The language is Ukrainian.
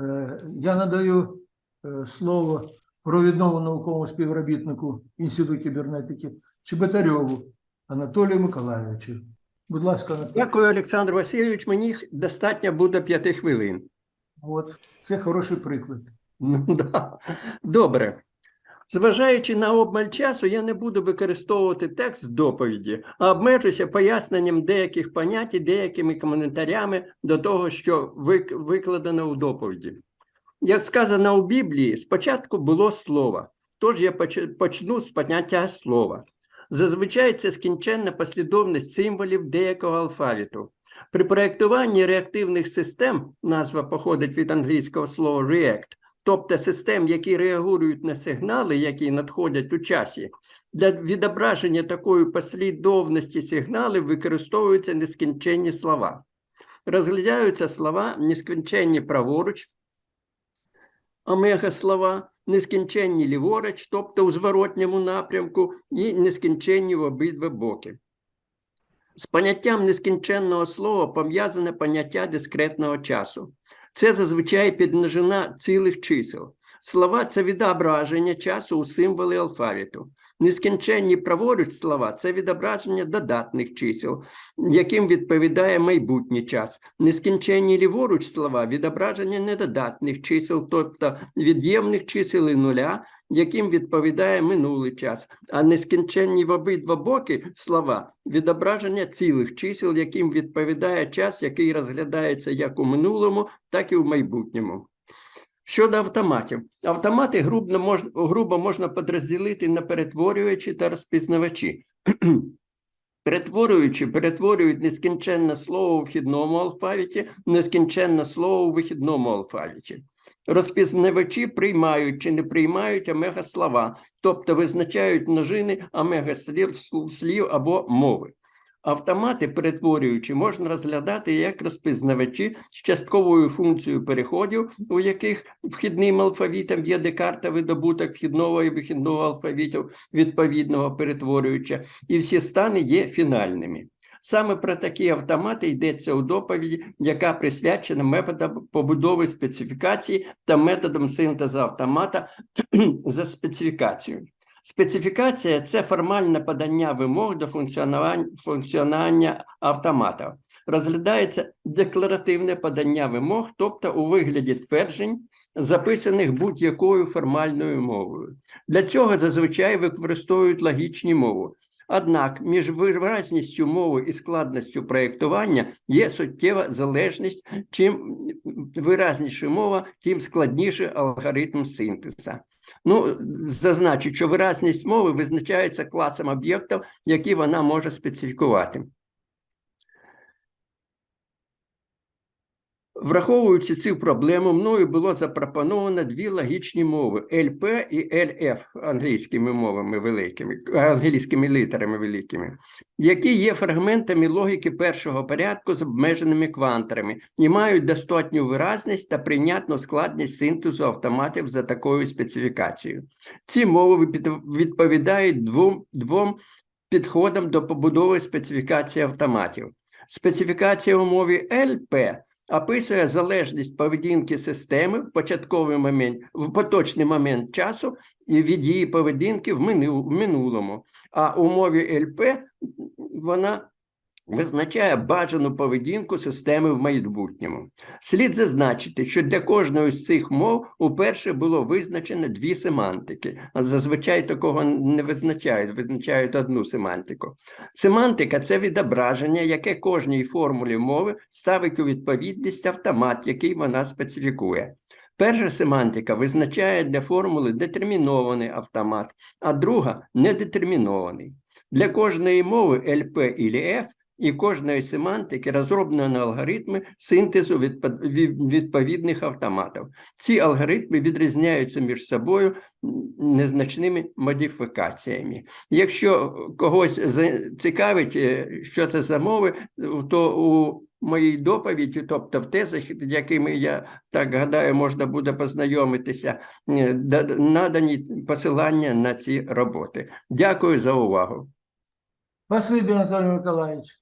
Е, Я надаю е, слово провідному науковому співробітнику Інституту кібернетики Чеботарьову Анатолію Миколаївичу. Будь ласка, Анатолій. Дякую, Олександр Васильович. Мені достатньо буде п'яти хвилин. От, це хороший приклад. Ну, да. Добре. Зважаючи на обмаль часу, я не буду використовувати текст доповіді, а обмежуся поясненням деяких понять і деякими коментарями до того, що викладено у доповіді. Як сказано у Біблії, спочатку було слово, тож я почну з поняття слова. Зазвичай це скінченна послідовність символів деякого алфавіту. При проєктуванні реактивних систем назва походить від англійського слова react, тобто систем, які реагують на сигнали, які надходять у часі. Для відображення такої послідовності сигналів використовуються нескінченні слова. Розглядаються слова нескінченні праворуч, омега-слова, нескінченні ліворуч, тобто у зворотньому напрямку, і нескінченні в обидва боки. З поняттям нескінченного слова пов'язане поняття дискретного часу. Це зазвичай підмножина цілих чисел. Слова це відображення часу у символи алфавіту. Нескінченні праворуч слова це відображення додатних чисел, яким відповідає майбутній час. Нескінченні ліворуч слова відображення недодатних чисел, тобто від'ємних чисел і нуля, яким відповідає минулий час, а нескінченні в обидва боки слова відображення цілих чисел, яким відповідає час, який розглядається як у минулому, так і в майбутньому. Щодо автоматів, автомати грубо можна, грубо можна подрозділити на перетворювачі та розпізнавачі. Перетворюючи, перетворюють нескінченне слово у вхідному алфавіті, нескінченне слово у вихідному алфавіті. Розпізнавачі приймають чи не приймають омега-слова, тобто визначають множини омега-слів слів або мови. Автомати, перетворюючи, можна розглядати як розпізнавачі з частковою функцією переходів, у яких вхідним алфавітом є декартовий добуток вхідного і вихідного алфавітів відповідного перетворююча, і всі стани є фінальними. Саме про такі автомати йдеться у доповіді, яка присвячена методам побудови специфікації та методом синтезу автомата за специфікацією. Специфікація це формальне подання вимог до функціонування, автомата. Розглядається декларативне подання вимог, тобто у вигляді тверджень, записаних будь-якою формальною мовою. Для цього зазвичай використовують логічні мови. Однак між виразністю мови і складністю проєктування є суттєва залежність. Чим виразніша мова, тим складніший алгоритм синтезу. Ну, зазначу, що виразність мови визначається класом об'єктів, які вона може специфікувати. Враховуючи цю проблему, мною було запропоновано дві логічні мови ЛП і LF англійськими мовами великими, англійськими літерами великими, які є фрагментами логіки першого порядку з обмеженими квантерами і мають достатню виразність та прийнятну складність синтезу автоматів за такою специфікацією. Ці мови відповідають двом, двом підходам до побудови специфікації автоматів. Специфікація у мові ЛП описує залежність поведінки системи в початковий момент, в поточний момент часу і від її поведінки в минулому. А у мові ЛП вона визначає бажану поведінку системи в майбутньому. Слід зазначити, що для кожної з цих мов уперше було визначено дві семантики, а зазвичай такого не визначають, визначають одну семантику. Семантика це відображення, яке кожній формулі мови ставить у відповідність автомат, який вона специфікує. Перша семантика визначає для формули детермінований автомат, а друга недетермінований. Для кожної мови LP і F і кожної семантики розроблено алгоритми синтезу відповідних автоматів. Ці алгоритми відрізняються між собою незначними модифікаціями. Якщо когось цікавить, е, що це за мови, то у моїй доповіді, тобто в тезах, якими я так гадаю, можна буде познайомитися, е, надані посилання на ці роботи. Дякую за увагу. Спасибі, Анатолій Миколаївич.